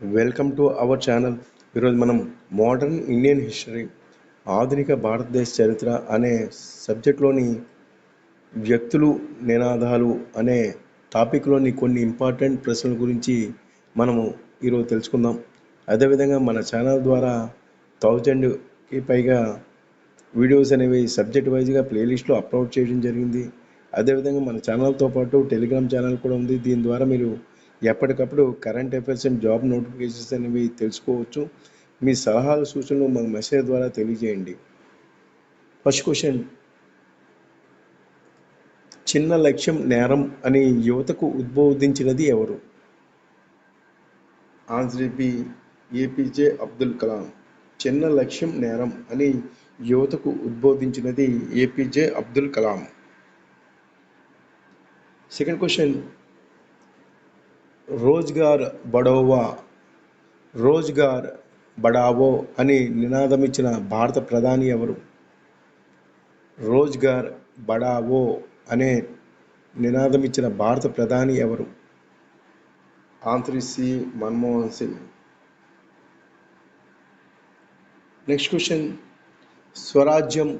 Welcome to our channel. ఈరోజు మనం modern Indian history ఆధునిక భారతదేశ చరిత్ర అనే సబ్జెక్ట్లోని వ్యక్తులు నినాదాలు అనే టాపిక్లోని కొన్ని ఇంపార్టెంట్ ప్రశ్నల గురించి మనము ఈరోజు తెలుసుకుందాం. అదేవిధంగా మన ఛానల్ ద్వారా థౌజండ్కి పైగా వీడియోస్ అనేవి సబ్జెక్ట్ వైజ్గా ప్లేలిస్ట్లో అప్లోడ్ చేయడం జరిగింది. అదేవిధంగా మన ఛానల్తో పాటు టెలిగ్రామ్ ఛానల్ కూడా ఉంది. దీని ద్వారా మీరు ఎప్పటికప్పుడు current affairs and job notifications అనేవి తెలుసుకోవచ్చు. మీ సలహాలు సూచనలు మాకు మెసేజ్ ద్వారా తెలియజేయండి. First question. చిన్న లక్ష్యం నేరం అని యువతకు ఉద్బోధించినది ఎవరు? Answer B APJ Abdul Kalam. చిన్న లక్ష్యం నేరం అని యువతకు ఉద్బోధించినది APJ Abdul Kalam. Second question. Rozgar బడోవా రోజ్గార్ బడావో అని నినాదం ఇచ్చిన భారత ప్రధాని ఎవరు? రోజ్గార్ బడావో అనే నినాదం ఇచ్చిన భారత ప్రధాని ఎవరు? Answer C. Manmohan Singh. Next question. స్వరాజ్యం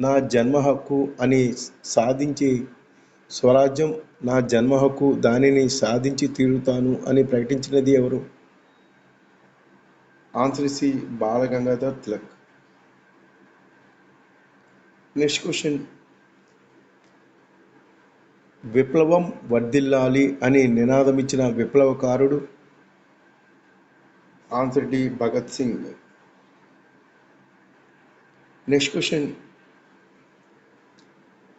నా జన్మ హక్కు అని సాధించి స్వరాజ్యం నా జన్మ హక్కు దానిని సాధించి తీరుతాను అని ప్రకటించినది ఎవరు? Answer C Balagangadhar Tilak. Next question విప్లవం వర్ధిల్లాలి అని నినాదం ఇచ్చిన విప్లవకారుడు? Answer D Bhagat Singh. Next question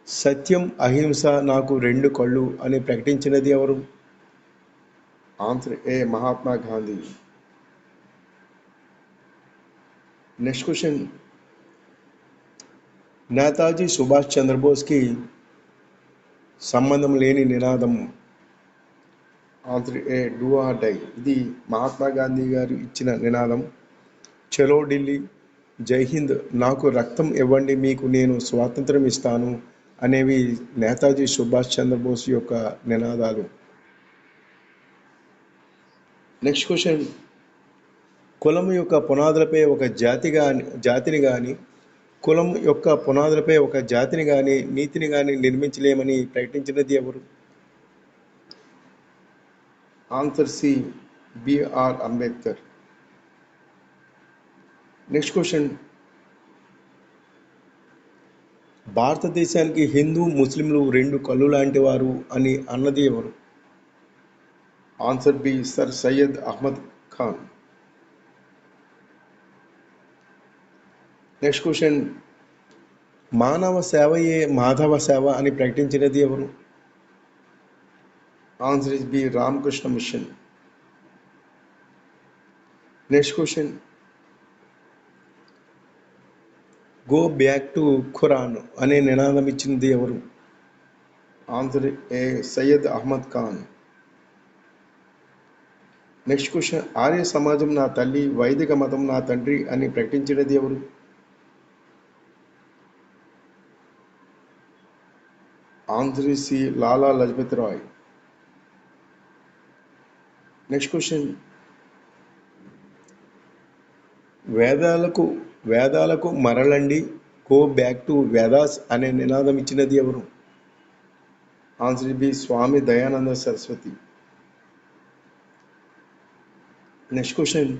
సత్యం అహింస నాకు రెండు కళ్ళు అని ప్రకటించినది ఎవరు? Answer A Mahatma Gandhi. Next question Netaji Subhash చంద్రబోస్కి సంబంధం లేని నినాదం. Answer A do or die. ఇది మహాత్మా గాంధీ గారు ఇచ్చిన నినాదం. చలో ఢిల్లీ జై హింద్ నాకు రక్తం ఇవ్వండి మీకు నేను స్వాతంత్రం ఇస్తాను. అనేవి నేతాజీ సుభాష్ చంద్రబోస్ యొక్క నినాదాలు. నెక్స్ట్ క్వశ్చన్ కులం యొక్క పునాదులపై ఒక జాతి కానీ జాతిని కానీ కులం యొక్క పునాదులపై ఒక జాతిని కానీ నీతిని కానీ నిర్మించలేమని ప్రకటించినది ఎవరు? Answer C BR Ambedkar next question భారతదేశానికి హిందూ ముస్లింలు రెండు కళ్ళు లాంటి వారు అని అన్నది ఎవరు? Answer B sir Syed Ahmed Khan. Next question. మానవ సేవయే మాధవ సేవ అని ప్రకటించినది ఎవరు? Answer is B Ramakrishna Mission. Next question. Go back to Quran అనే నినాదం ఇచ్చినది ఎవరు? Answer A Syed Ahmed Khan next question Arya సమాజం నా తల్లి వైదిక మతం నా తండ్రి అని ప్రకటించినది ఎవరు? Answer C Lala Lajpat Rai next question వేదాలకు వేదాలకు మరలండి. గో బ్యాక్ టు వేదాస్ అనే నినాదం ఇచ్చినది ఎవరు? Answer B Swami Dayananda Saraswati. Next question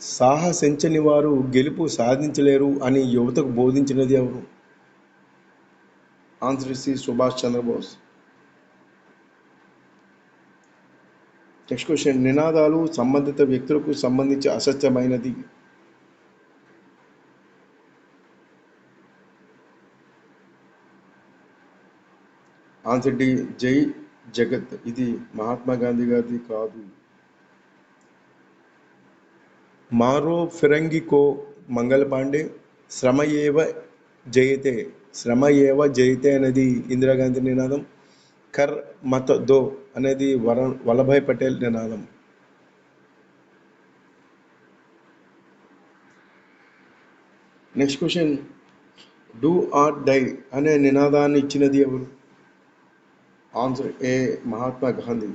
సాహసించని వారు గెలుపు సాధించలేరు అని యువతకు బోధించినది ఎవరు? Answer C Subhash Chandrabose. Next question నినాదాలు సంబంధిత వ్యక్తులకు సంబంధించి అసత్యమైనది. ఆన్సర్ డి జై జగత్. ఇది మహాత్మా గాంధీ గారిది కాదు. మారో ఫిరంగికో మంగళ పాండే శ్రమ ఏవ జయతే శ్రమ ఏవ జయతే అనేది ఇందిరాగాంధీ నినాదం. కర్ మత దో అనేది వర వల్లభాయ్ పటేల్ నినాదం. Next question do or die అనే నినాదాన్ని ఇచ్చినది ఎవరు? Answer A Mahatma Gandhi.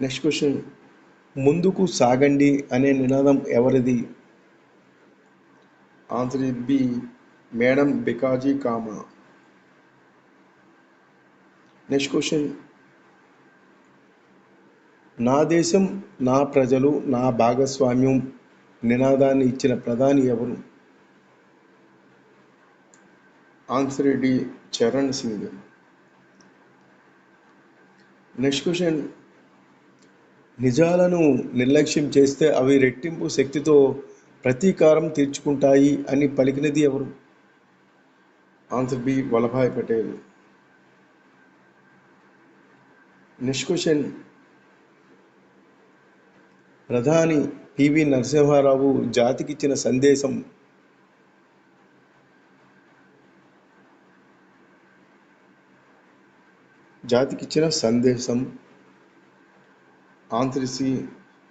Next question ముందుకు సాగండి అనే నినాదం ఎవరిది? Answer B madam Bhikaji Cama. Next question నా దేశం నా ప్రజలు నా భాగస్వామ్యం నినాదాన్ని ఇచ్చిన ప్రధాని ఎవరు? Answer D Charan Singh next question నిజాలను నిర్లక్ష్యం చేస్తే అవి రెట్టింపు శక్తితో ప్రతీకారం తీర్చుకుంటాయి అని పలికినది ఎవరు? Answer B Vallabhbhai Patel next question ప్రధాని పివి నరసింహారావు జాతికిచ్చిన సందేశం జాతికిచ్చిన సందేశం answer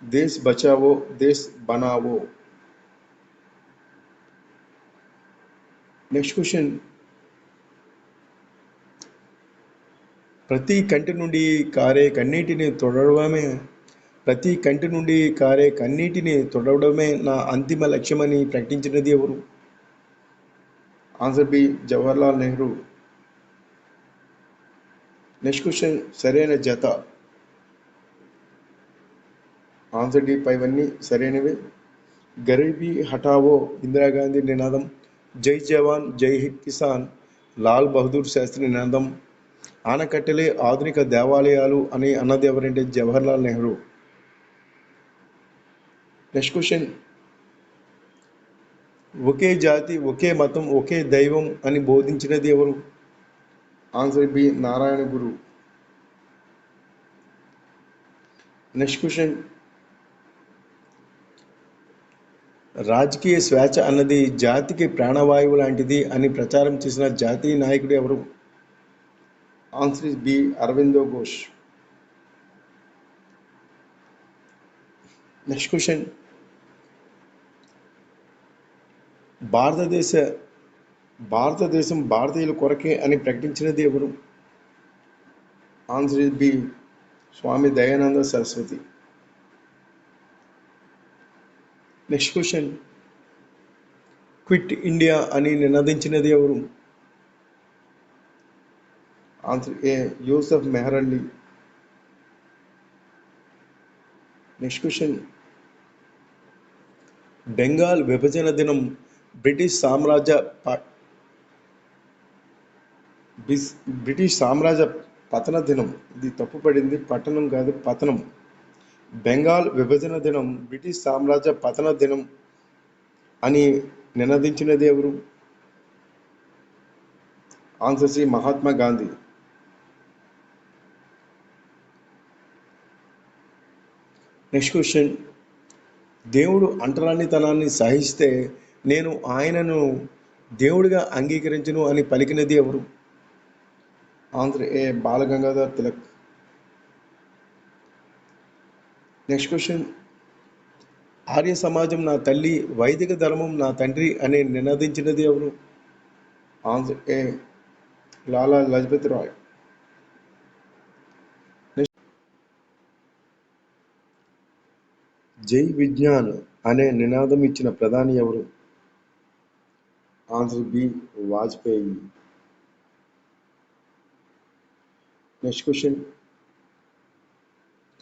Desh Bachao Desh Banao. Next question. ప్రతి కంటి నుండి కారే కన్నీటిని తొడవడమే. ప్రతి కంటి నుండి కారే కన్నీటిని తొడవడమే నా అంతిమ లక్ష్యమని ప్రకటించినది ఎవరు? Answer B Jawaharlal Nehru. Next question సరైన జత. ఆన్సర్ డి పైవన్నీ సరైనవే. గరీబీ హఠావో ఇందిరాగాంధీ నినాదం. జై జవాన్ జై కిసాన్. లాల్ బహదూర్ శాస్త్రి నినాదం. ఆనకట్టెలే ఆధునిక దేవాలయాలు అని అన్నది ఎవరంటే జవహర్లాల్ నెహ్రూ. నెక్స్ట్ క్వశ్చన్ ఒకే జాతి ఒకే మతం ఒకే దైవం అని బోధించినది ఎవరు? Answer B Narayana Guru. Next question రాజకీయ స్వేచ్ఛ అన్నది జాతికి ప్రాణవాయువు లాంటిది అని ప్రచారం చేసిన జాతీయ నాయకుడు ఎవరు? Answer is B Aurobindo Ghosh. Next question భారతదేశ భారతదేశం భారతీయుల కొరకే అని ప్రకటించినది ఎవరు? Answer is B Swami Dayananda Saraswati. Next question quit India అని నినదించినది ఎవరు? Answer Yusuf Meherally next question Bengal విభజన దినం బ్రిటిష్ సామ్రాజ్య బిస్- బ్రిటిష్ సామ్రాజ్య పతన దినం ఇది తప్పుపడింది పట్టణం కాదు పతనం బెంగాల్ విభజన దినం బ్రిటిష్ సామ్రాజ్య పతన దినం అని నినదించినది ఎవరు answer Shri Mahatma Gandhi next question దేవుడు అంటరానితనాన్ని సహిస్తే నేను ఆయనను దేవుడిగా అంగీకరించను అని పలికినది ఎవరు? Answer A Balagangadhar Tilak. Next question Arya సమాజం నా తల్లి వైదిక ధర్మం నా తండ్రి అని నినదించినది ఎవరు? ఆంధ్ర ఏ లాలా లజపతి రాయ్. జై విజ్ఞాన్ అనే నినాదం ఇచ్చిన ప్రధాని ఎవరు? Answer B Vajpayee. Next question.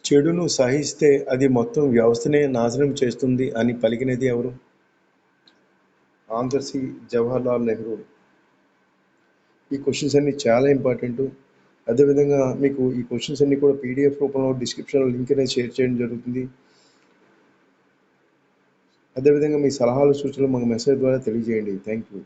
చెడును సహిస్తే అది మొత్తం వ్యవస్థనే నాశనం చేస్తుంది అని పలికినది ఎవరు? Answer C Jawaharlal Nehru. ఈ క్వశ్చన్స్ అన్ని చాలా ఇంపార్టెంట్. అదేవిధంగా మీకు ఈ క్వశ్చన్స్ అన్ని కూడా పీడిఎఫ్ రూపంలో డిస్క్రిప్షన్లో లింక్ అనేది షేర్ చేయడం జరుగుతుంది. అదేవిధంగా మీ సలహాలు సూచనలు మాకు మెసేజ్ ద్వారా తెలియజేయండి. Thank you